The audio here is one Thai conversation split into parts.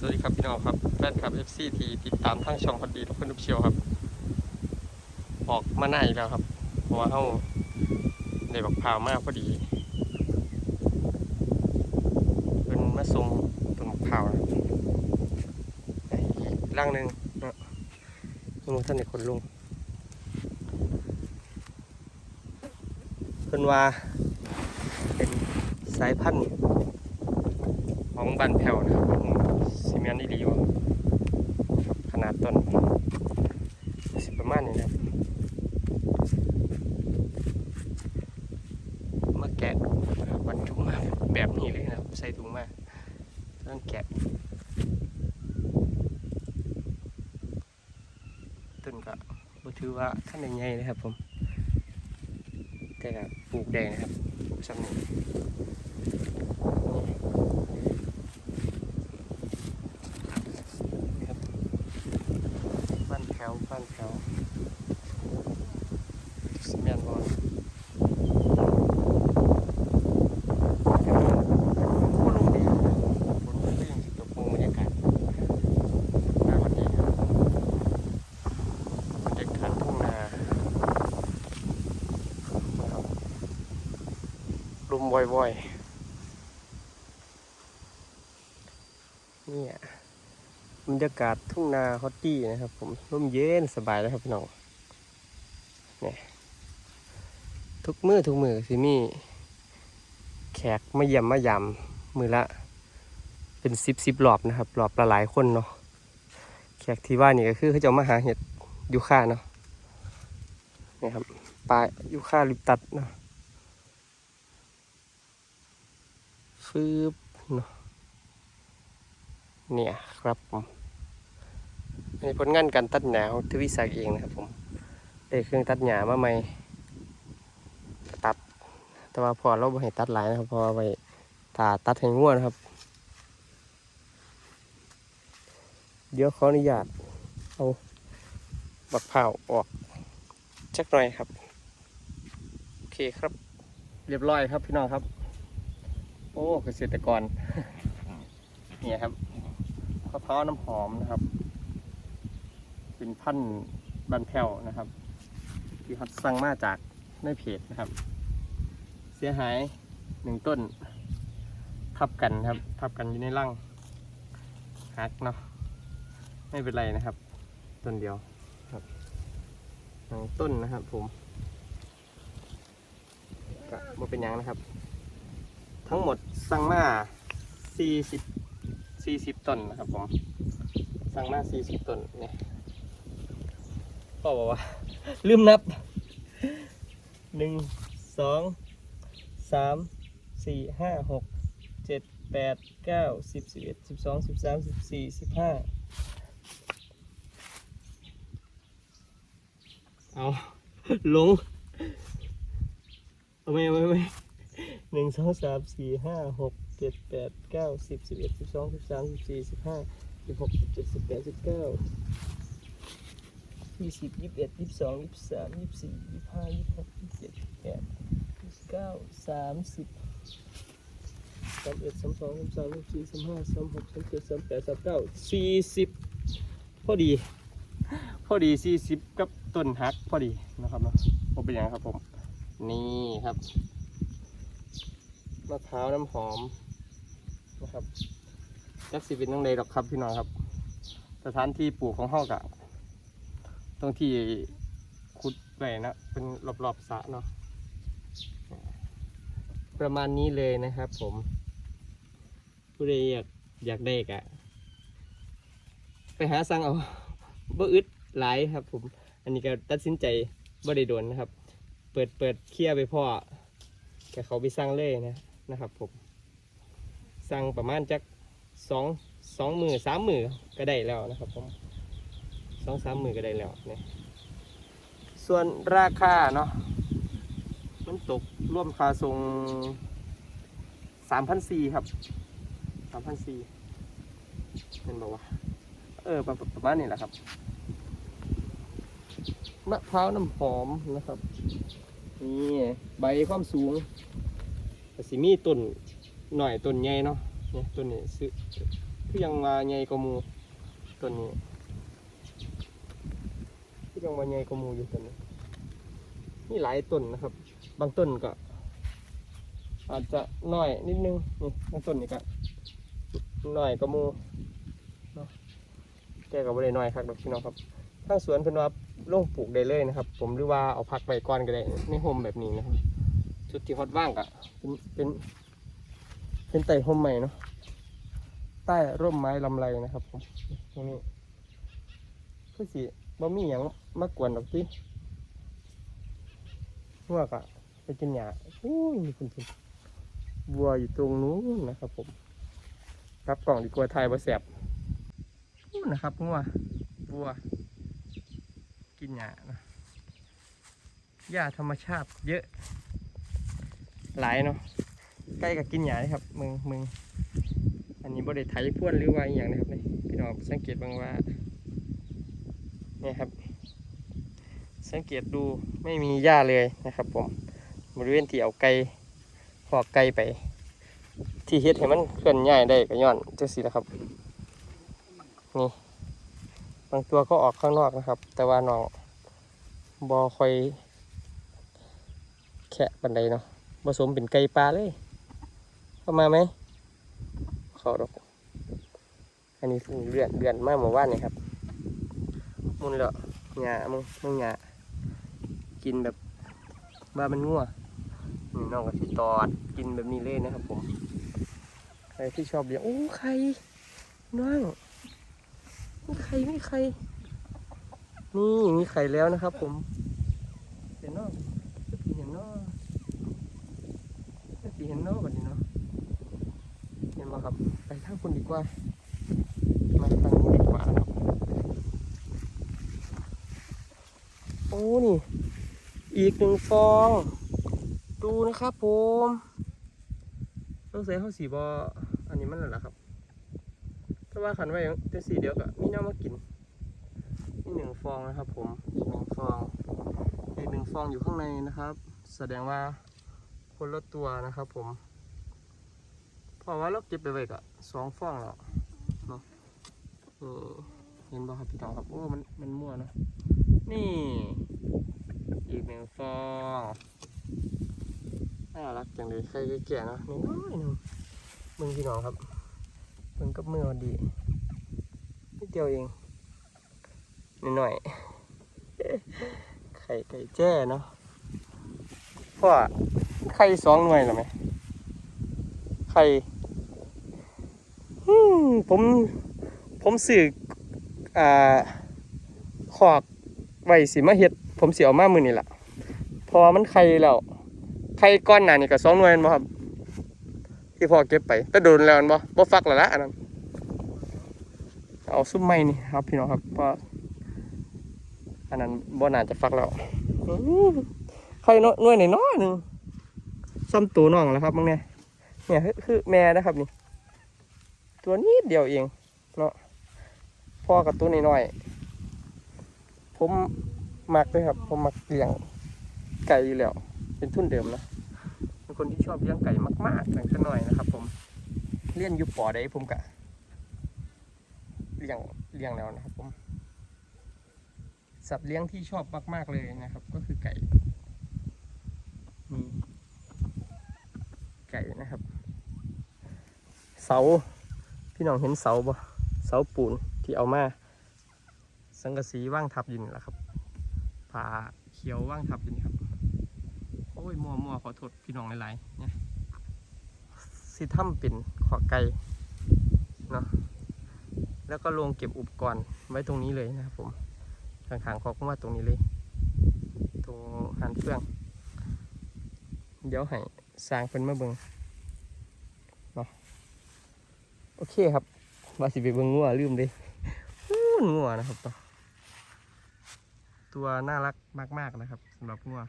สวัสดีครับพี่น้องครับแฟนคลับ FC ทีติดตามทั้งช่องพอดีทุกคนทุกเชียวครับ ออกมาหน้าอีกแล้วครับ เพราะว่าเขาในบักพาวมากพอดีเป็นมาส่งต้นบักพาวนะอีกร่างหนึ่งเนาะลุงท่านในคนลุงเพิ่นว่าเป็นสายพันธุ์ของบันแผ่วนะครับ อืมซีเมนต์ดีๆวะขนาดต้นสิประมาณนี้นะมาแกะนะครับรรจุมาแบบนี้เลยนะใส่ถุงมาต้องแกะต้นก็บถือว่าท่านใหญ่นะครับผม แต่ก็ปลูกได้นะครับปลูกซ้ำนี้บ้านแถวบ้านแถวสเมียนบอลคนลงดีคนลงดีอย่างสิตัวโปรงบรรยากาศหน้าวันนี้ครับบรรยากาศทุ่งนานะครับ ลมว่อยๆเนี่ยบรรยากาศทุ่งนาฮอตตี้นะครับ ผมร่มเย็นสบายเลยครับพี่น้องเนี่ยทุกมือทุกมือสิมี แขกมาเยี่ยมมายามมือละ เป็นสิบสิบรอบนะครับรอบละหลายคนเนาะแขกที่ว่านี่ก็คือเขาจะมาหาเห็ดยูค่าเนาะนี่ครับปลายูค่าลิปตัดเนาะ ฟืบเนี่ยครับผมในผลงานการตัดหญ้าของทวิศักดิ์เองนะครับผมได้เครื่องตัดหญ้ามาใหม่ตัด แต่ว่าพอเราไม่ให้ตัดหลายนะครับเพราะว่าไว้ถ้าตัดให้ง่วนครับ เดี๋ยวขออนุญาตเอาบักเผาออกจักหน่อยครับ โอเคครับ เรียบร้อยครับพี่น้องครับ อ้เกษตรกร เนี่ยครับมะพร้าวน้ำหอมนะครับ เป็นพันธุ์บันแพ้วนะครับ ที่เขาสั่งมาจากในเพจนะครับ เสียหายหนึ่งต้น ทับกันครับ ทับกันอยู่ในร่างหักเนาะไม่เป็นไรนะครับ ต้นเดียวครับหนึ่งต้นนะครับผมก็บ่เป็นยังนะครับ ทั้งหมดสั่งมาสี่สิบสี่สิบต้นนะครับผมสั่งมาสี่สิบต้นเนี่ยพ่อบอกว่าลืมนับหนึ่งสองสามสี่ห้าหกเจ็ดแปดเก้าสิบสิบเอ็ดสิบสองสิบสามสิบสี่สิบห้าเอาลงเอาไม่เอาไม่ งสองสามสี่ห้าหกเจ็ดแปดเก้าสิบสิบเอ็ดสิบสองสิบสามสิบสี่สิบห้าสิบหกสิบเจ็ดสิบแปดสิบเก้ายี่สิบยี่สิบเอ็ดยี่สิบสองยี่สิบสามยี่สิบสี่ยี่สิบห้ายี่สิบหกยี่สิบเจ็ดยี่สิบแปดยี่สิบเก้าสามสิบสามเอ็ดสามสองสามสามสามสี่สามห้าสามหกสามเจ็ดสามแปดสามเก้าสี่สิบพอดี พอดีสี่สิบกับต้นฮักพอดีนะครับเนาะผมเป็นอย่างครับผม นี่ครับ มะพร้าวน้ำหอมนะครับจักสิเป็นตั้งใดดอกครับพี่น้องครับ สถานที่ปลูกของเฮากะตรงที่ขุดไว้นะเป็นรอบๆสระเนาะประมาณนี้เลยนะครับผมผู้ใดอยากอยากได้กะ ไปหาสั่งเอาบ่อึดหลายครับ ผม อันนี้ก็ตัดสินใจบ่ได้โดนนะครับ เปิดเปิดเคลียร์ไปพ่อแกเขาไปสั่งเลยนะ นะครับผม สั่งประมาณจักสองสองมือสามมือก็ได้แล้วนะครับผมสองสามหมื่นก็ได้แล้วเนี่ยส่วนราคาเนาะมันตกร่วมค่าส่งสามพันสี่ครับสามพันสี่เห็นบอกว่า เออ ประประมาณนี้แหละครับมะพร้าวน้ำหอมนะครับ นี่ ใบความสูง สิมีต้นหน่อยต้นใหญ่เนาะเนี่ยต้นนี้ซื้อคือยังว่าใหญ่กว่าหมูต้นนี้คือยังว่าใหญ่กว่าหมูอยู่ต้นนี้นี่หลายต้นนะครับ บางต้นก็ อาจจะน้อยนิดนึงนี่บางต้นนี่ก็น้อยกว่าหมูเนาะแกก็บ่ได้น้อยครับดอกพี่น้องครับทางสวนเพิ่นว่าลงปลูกได้เลยนะครับ ผมหรือว่าเอาพักไว้ก่อนก็ได้ในโฮมแบบนี้นะครับ จุดที่ฮอตว่างก็เป็นเป็นเป็นไต่ห่มใหม่เนาะใต้ร่มไม้ลำไรนะครับผมตรงนี้คือสิบ่มีหยังมากวนดอกที่หัวกอะไปกินหญ้าอู้ยมีคุณคุณบัวอยู่ตรงนู้นนะครับผมรับกล่องดีกว่าไทยบ่แสบอู้นะครับงัวบัว กินหญ้านะหญ้าธรรมชาติเยอะ หลายเนาะใกล้กับกินหญ้าครับมึงมึงอันนี้บริไถพ่วนหรือว่าอย่างนะครับนี่พี่น้องสังเกตบางว่าเนี่ยครับ สังเกตดูไม่มีหญ้าเลยนะครับ ผมบริเวณที่เอาไก่หอกไก่ไป ที่เฮ็ดให้มันเคลื่อนย้ายได้ก็ย้อนจังซี่นะครับนี่บางตัวก็ออกข้างนอกนะครับ แต่ว่าน้องบอคอยแคะบันไดเนาะ ผสมเป็นไก่ปลาเลย เข้ามาไหมขาดอกอันนี้เพิ่งเดือนเดือนมากเมื่อวานนี่ครับมุนแล้วหญ้ามึงมึงหญ้ากินแบบว่ามันงัวนี่น้องก็สิตอดกินแบบนี้เลยนะครับ ผมใครที่ชอบเลี้ยงโอ้ไข่น้องมีไข่มีไข่นี่มีไข่แล้วนะครับ ผมเห็นน้องเห็นน้อง เห็นเน้องแบบนี้เนาะเห็นไหมครับไปทางคุณดีกว่ามาทางนี้ดีกว่านะครับโอ้นี่ อีกหนึ่งฟอง ดูนะครับผมต้องใส่ข้าวสีบออันนี้มันนั่นแหละครับถ้าว่าขันไว้ยังจะสีเดียวก็มีน้ำมากินนี่หนึ่งฟองนะครับผมหนึ่งฟองอีกหนึ่งฟองอยู่ข้างในนะครับ แสดงว่า คนละตัวนะครับผมเพราะว่าเราเก็บไปไว้กะสองฟองแล้วเนาะนี่เห็นบ่ครับพี่น้องครับโอ้มันมันมั่วนะนี่อีกหนึ่งฟองน่ารักจังเลยใครแก่ๆเนาะน้อยหนึงมึงพี่น้องครับมึงกับมือพอดีนิดเดียวเองนิดหน่อยไข่ไก่แจ้เนาะพ่อ ไข่สองหน่วยหรือไหมไข่อืมผมผมสื่ออ่าขอกไว้สิมาเฮ็ด ผมเสิเอามามือนี่แหละเพอมันไข่แล้วไข่ก้อนหนานี่ก็สองหน่วยม่นบ่ครับที่พ่อเก็บไปแต่โดนแล้วม่นบ่บ่ฟักแล้วละอันนั้นเอาซุ้มไม้นี่ครับพี่น้องครับเพราะอันนั้นบ่น่าจะฟักแล้วไข่น้อยหน่วยน้อยหนึง ซ้ำตัวน้องแล้วครับมึงเนี่ยเนี่ยคือแม่นะครับนี่ ตัวนิดเดียวเองเนาะพ่อกับตัวน้อยๆผมมักด้วยครับ ผมมักเลี้ยงไก่อยู่แล้ว เป็นทุนเดิมนะเป็นคนที่ชอบเลี้ยงไก่มากๆตั้งแต่น้อยนะครับ ผมเลี้ยงอยู่ปอได้ผมกะเลี้ยงเลี้ยงแล้วนะครับ ผมสัตว์เลี้ยงที่ชอบมาก ๆเลยนะครับ ก็คือไก่นี่ ไก่นะครับ เสาพี่น้องเห็นเสาบ่เสาปูนที่เอามาสังกะสีว่างทับอยู่นี่แหละครับผ่าเขียวว่างทับอยู่นี่ครับโอ้ยมัวมัวขอโทษพี่น้องหลายๆเนี่ยสิถ้ำเป็นขอไก่เนาะแล้วก็ลงเก็บอุปกรณ์ไว้ตรงนี้เลยนะครับผมข้างๆขอก็ว่าตรงนี้เลย ตรงหันเฟื่อง เดี๋ยวให้ สร้างเป็นมาเบิงโอเคครับว่าสิไปเบิงงัวลืมเลยอู้นงัวนะครับตัวตัวน่ารักมากๆนะครับสำหรับงัว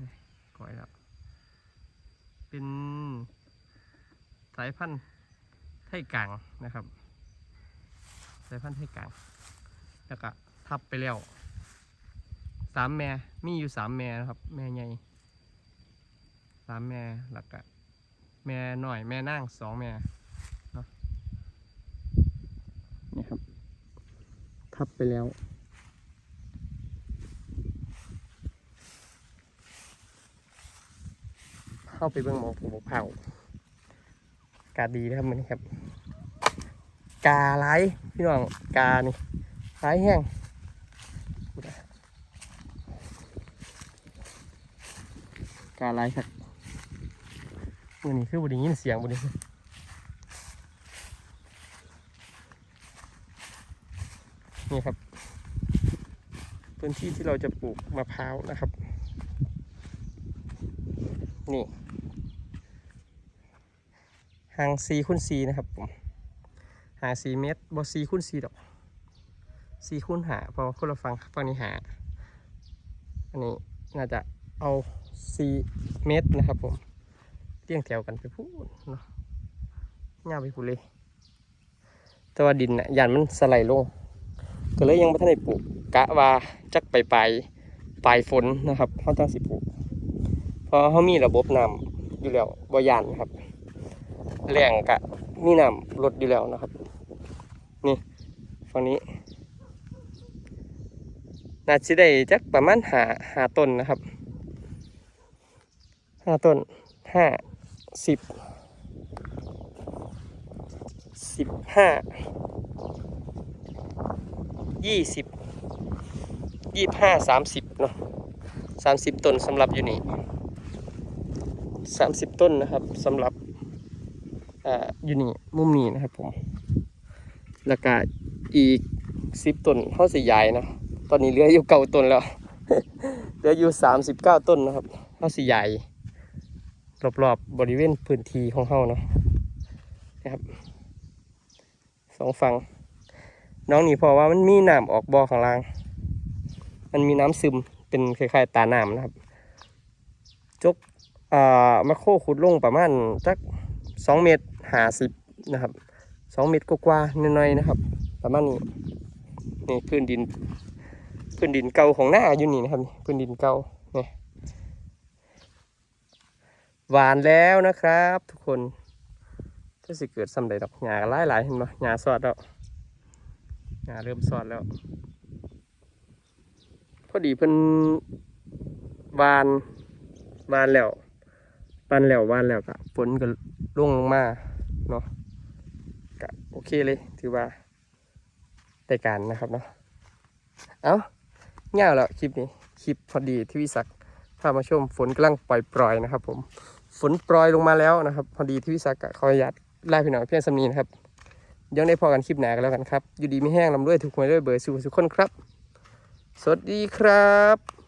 นี่ก่อยแล้วเป็นสายพันธุ์ไทยกลางนะครับ สายพันธุ์ไทยกลาง แล้วก็ทับไปแล้วสามแม่มีอยู่สามแม่นะครับ แม่ใหญ่ สามแม่หลักกะแม่หน่อยแม่นั่งสองแม่เนาะนี่ครับ ทับไปแล้วเข้าไปเบื้องหมอกผูกเผากาดีนะครับมันครับ กาไหลพี่น้องกานี่ไหลแห้งกาไหลครับ มือนี้คือบไดียินเสียงบไดีนี่ครับ พื้นที่ที่เราจะปลูกมะพร้าวนะครับ นี่ห่างสี่คูณสี่นะครับผมหาสี่เมตรบอสี่คูณสี่ดอกสี่คูณหาพอคนละฟังฝั่งนี้หา อันนี้น่าจะเอาสี่เมตรนะครับผม เรียงแถวกันไปพูดเนาะง่ายไปพูดเลย แต่ว่าดินน่ะยันมันสไลด์ลง ก็เลยยังไม่ทันได้ปลูกกะว่าจักไปไปปลายฝนนะครับเขาต้องสิปลูกเพราะเขามีระบบน้ำอยู่แล้วบ่ยานนะครับแหล่งกะมีน้ำลดอยู่แล้วนะครับ นี่ฝั่งนี้น่าจะได้จักประมาณหาหาต้นนะครับห้าต้นห้า สิบสิบห้ายี่สิบยี่ห้าสามสิบเนาะสามสิบต้นสำหรับอยู่นี่สามสิบต้นนะครับสำหรับอ่าอยู่นี่มุมนี้นะครับผมแล้วก็อีกสิบต้นเขาสิยายเนะตอนนี้เหลืออยู่เก้าต้นแล้วเหลืออยู่สามสิบเก้าต้นนะครับเขาสิยาย รอบๆบบริเวณพื้นที่ของเขาเนาะนะครับสองฝั่งน้องนี่เพอว่ามันมีน้ำออกบ่อข้างล่าง มันมีน้ำซึมเป็นคล้ายๆตาน้ำนะครับ จกอ่ามาโคขุดลงประมาณสักสองเมตรหาสิบนะครับสองเมตรกว่าๆน้อยๆนะครับ ประมาณนี้นี่พื้นดิน พื้นดินเก่าของหน้าอยู่นี่นะครับ พื้นดินเก่าเนี่ย หวานแล้วนะครับ ทุกคนถ้าสิเกิดสำเร็จดอกหญ้าหลายหลายๆเห็นไหมหญ้าสอดแล้วหญ้าเริ่มสอดแล้ว พอดีเพิ่นวานวานแล้วปันแล้ววานแล้วก็ฝนก็ร่วงลงมาเนาะก็โอเคเลย ถือว่าได้การนะครับเนาะเอาเงาแล้วคลิปนี้คลิปพอดีที่วิศักดิ์พามาชมฝนกำลังปล่อยๆนะครับผม ฝนปล่อยลงมาแล้วนะครับ พอดีที่วิสากดิ์ก็ขออนุญาตไล่พี่น้องเพียงสำนีนะครับเดี๋ยังได้พอกันคลิปหนากันแล้วกันครับ อยู่ดีไม่แห้งลำด้วยถูกหวยด้วยเบอร์สู่สุขคนครับ สวัสดีครับ